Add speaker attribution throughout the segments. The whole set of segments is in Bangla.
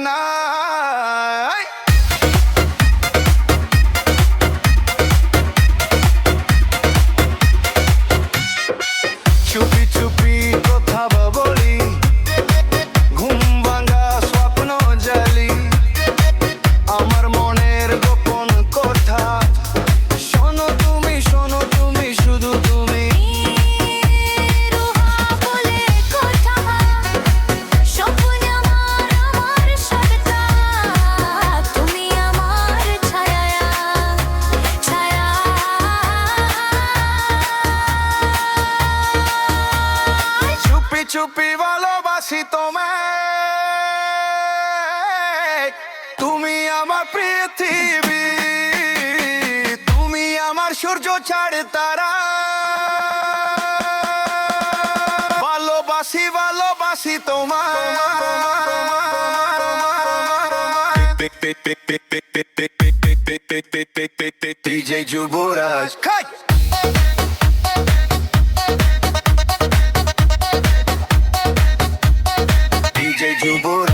Speaker 1: নাই চুপি চুপি ভালোবাসি তোমায়। তুমি
Speaker 2: আমার
Speaker 1: পৃথিবী তুমি আমার সূর্য ছাড়ে তারা। ভালোবাসি ভালোবাসি তোমার ডিজে যুবরাজ খাই।
Speaker 2: you would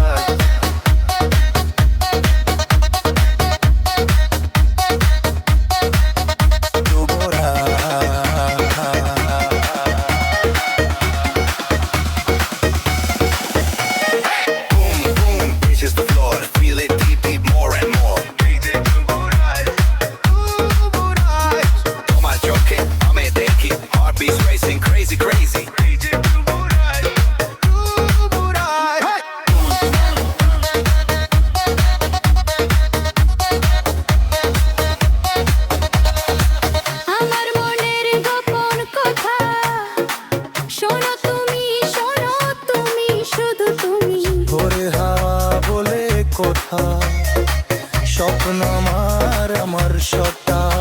Speaker 2: কোথা।
Speaker 3: স্বপ্ন আমার আমার সতা